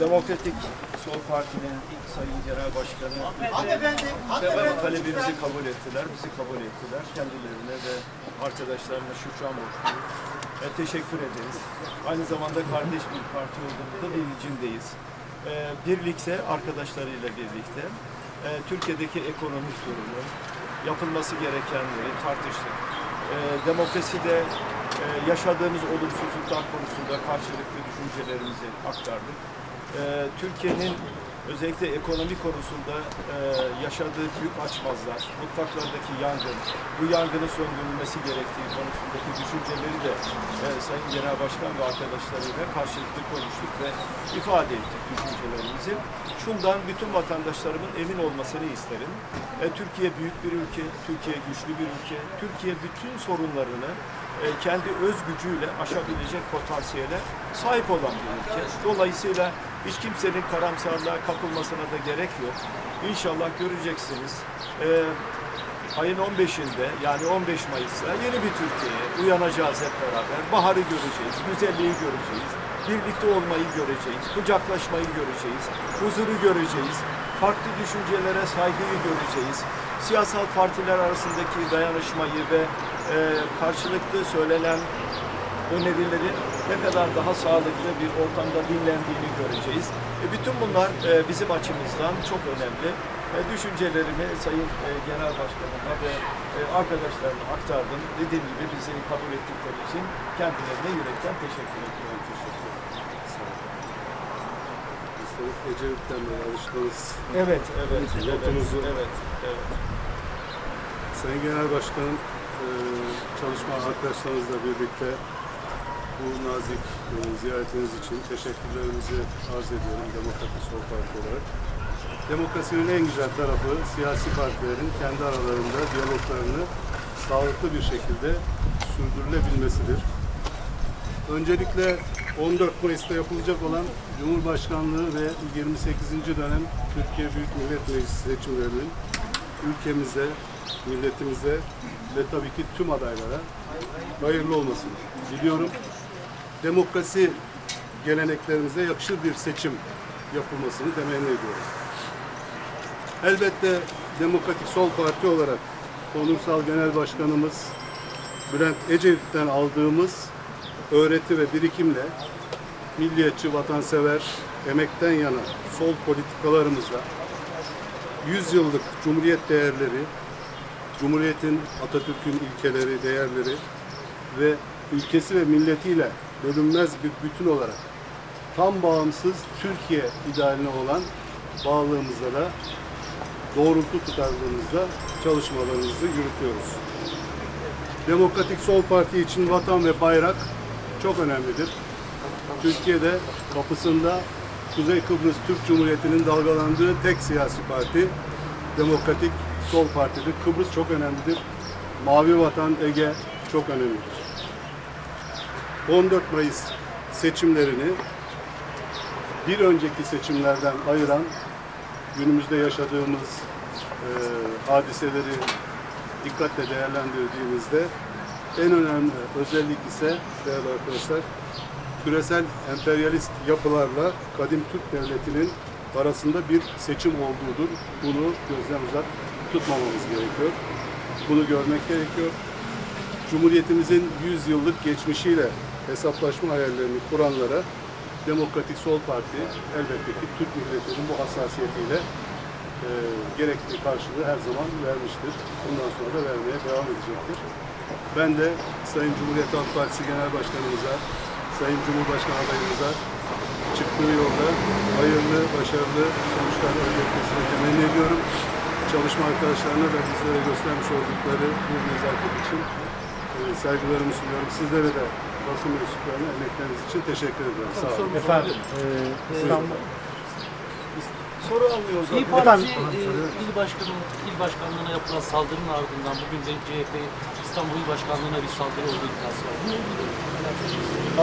Demokratik Sol Parti'nin Sayın Genel Başkanı Hanımefendi, hanımefendi. talebimizi kabul ettiler, bizi kabul ettiler. Kendilerine ve arkadaşlarına şükran borçluyuz. E, teşekkür ederiz. Aynı zamanda kardeş bir parti olduğumuzda bilincindeyiz. E, birlikte, arkadaşlarıyla birlikte e, Türkiye'deki ekonomik durumu, yapılması gerekenleri tartıştık. E, demokraside yaşadığımız olumsuzluklar konusunda karşılıklı düşüncelerimizi aktardık. E, Türkiye'nin özellikle ekonomi konusunda e, yaşadığı büyük açmazlar, mutfaklardaki yangın, bu yangının söndürülmesi gerektiği konusundaki düşünceleri de e, Sayın Genel Başkan ve arkadaşlarıyla karşılıklı konuştuk ve ifade ettik düşüncelerimizi. Şundan bütün vatandaşlarımın emin olmasını isterim. E, Türkiye büyük bir ülke, Türkiye güçlü bir ülke, Türkiye bütün sorunlarını kendi öz gücüyle aşabilecek potansiyele sahip olan bir ülke. Dolayısıyla hiç kimsenin karamsarlığa kapılmasına da gerek yok. İnşallah göreceksiniz. E, ayın 15'inde yani 15 Mayıs'ta yeni bir Türkiye'ye uyanacağız hep beraber. Baharı göreceğiz, güzelliği göreceğiz, birlikte olmayı göreceğiz, kucaklaşmayı göreceğiz, huzuru göreceğiz, farklı düşüncelere saygıyı göreceğiz. Siyasal partiler arasındaki dayanışmayı ve e, karşılıklı söylenen önerilerin ne kadar daha sağlıklı bir ortamda dinlendiğini göreceğiz. E, bütün bunlar e, bizim açımızdan çok önemli. E, düşüncelerimi Sayın e, Genel Başkanıma ve e, arkadaşlarıma aktardım. Dediğim gibi bizi kabul ettikleri için kendilerine yürekten teşekkür ediyorum. Teşekkür ederim. Ecevit'ten beri alıştığınız Evet, evet, evet, Notunuzu- evet, evet. Sayın Genel Başkanım çalışma arkadaşlarınızla birlikte bu nazik ziyaretiniz için teşekkürlerimizi arz ediyorum Demokratik Sol Parti olarak. Demokrasinin en güzel tarafı siyasi partilerin kendi aralarında diyaloglarını sağlıklı bir şekilde sürdürülebilmesidir. Öncelikle 14 Mayıs'ta yapılacak olan Cumhurbaşkanlığı ve 28. dönem Türkiye Büyük Millet Meclisi seçimlerinin ülkemize, milletimize ve tabii ki tüm adaylara hayırlı olmasını diliyorum. Demokrasi geleneklerimize yakışır bir seçim yapılmasını temenni ediyorum. Elbette Demokratik Sol Parti olarak Onursal Genel Başkanımız Bülent Ecevit'ten aldığımız öğreti ve birikimle milliyetçi, vatansever, emekten yana sol politikalarımızla 100 yıllık Cumhuriyet değerleri, Cumhuriyet'in, Atatürk'ün ilkeleri, değerleri ve ülkesi ve milletiyle bölünmez bir bütün olarak tam bağımsız Türkiye idealine olan bağlılığımızla da doğrultu tutarlılığımızla çalışmalarımızı yürütüyoruz. Demokratik Sol Parti için vatan ve bayrak çok önemlidir. Türkiye'de kapısında Kuzey Kıbrıs Türk Cumhuriyeti'nin dalgalandığı tek siyasi parti Demokratik Sol Parti'dir. Kıbrıs çok önemlidir. Mavi Vatan Ege çok önemlidir. 14 Mayıs seçimlerini bir önceki seçimlerden ayıran günümüzde yaşadığımız e, hadiseleri dikkatle değerlendirdiğimizde en önemli özellik ise değerli arkadaşlar küresel emperyalist yapılarla kadim Türk devletinin arasında bir seçim olduğudur. Bunu gözden uzak tutmamamız gerekiyor. Bunu görmek gerekiyor. Cumhuriyetimizin 100 yıllık geçmişiyle hesaplaşma hayallerini kuranlara Demokratik Sol Parti elbette ki Türk milletinin bu hassasiyetiyle e, gerekli karşılığı her zaman vermiştir. Bundan sonra da vermeye devam edecektir. Ben de Sayın Cumhuriyet Halk Partisi Genel Başkanımıza, Sayın Cumhurbaşkanı adayımıza çıktığı yolda hayırlı, başarılı sonuçlar elde etmesini temenni ediyorum. Çalışma arkadaşlarına da bizlere göstermiş oldukları bu nezaket için e, saygılarımı sunuyorum. Sizlere de basın mensuplarına emekleriniz için teşekkür ediyorum. Sağ olun. Efendim, e, İstanbul soru almıyoruz. İyi. Parti e, il başkanı il başkanlığına yapılan saldırının ardından bugün de CHP İstanbul İl Başkanlığı'na bir saldırı olduğu iddiası var.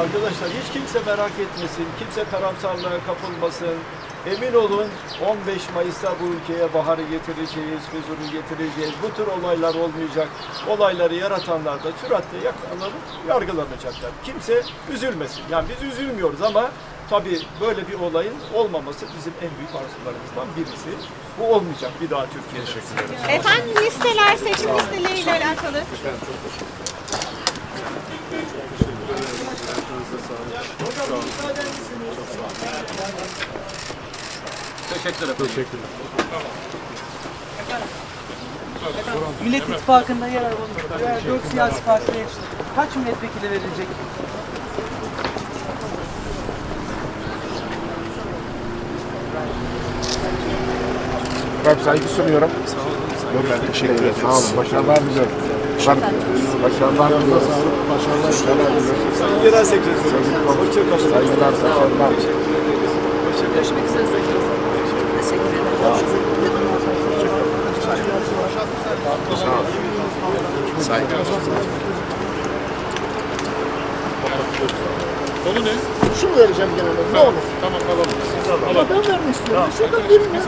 Arkadaşlar hiç kimse merak etmesin, kimse karamsarlığa kapılmasın. Emin olun 15 Mayıs'ta bu ülkeye baharı getireceğiz, huzuru getireceğiz. Bu tür olaylar olmayacak. Olayları yaratanlar da süratle yakalanıp yargılanacaklar. Kimse üzülmesin. Yani biz üzülmüyoruz ama tabii böyle bir olayın olmaması bizim en büyük arzularımızdan birisi. Bu olmayacak bir daha Türkiye'de. Efendim listeler, seçim listeleriyle alakalı. Millet İttifakı'nda yer alan dört siyasi partiye kaç milletvekili verilecek? Ben saygı sunuyorum. Yok ben teşekkür ederim. Sağ olun. Başarılar diliyorum. Ben başarılar diliyorum. Başarılar diliyorum. Sayın Genel Sekreterim, hoşçakalın. Saygılar, başarılar. Görüşmek üzere. Teşekkür ederim. Saygılar. Şunu vereceğim genelde ne olur. Tamam alalım. Ben vermek istiyorum. Şurada birini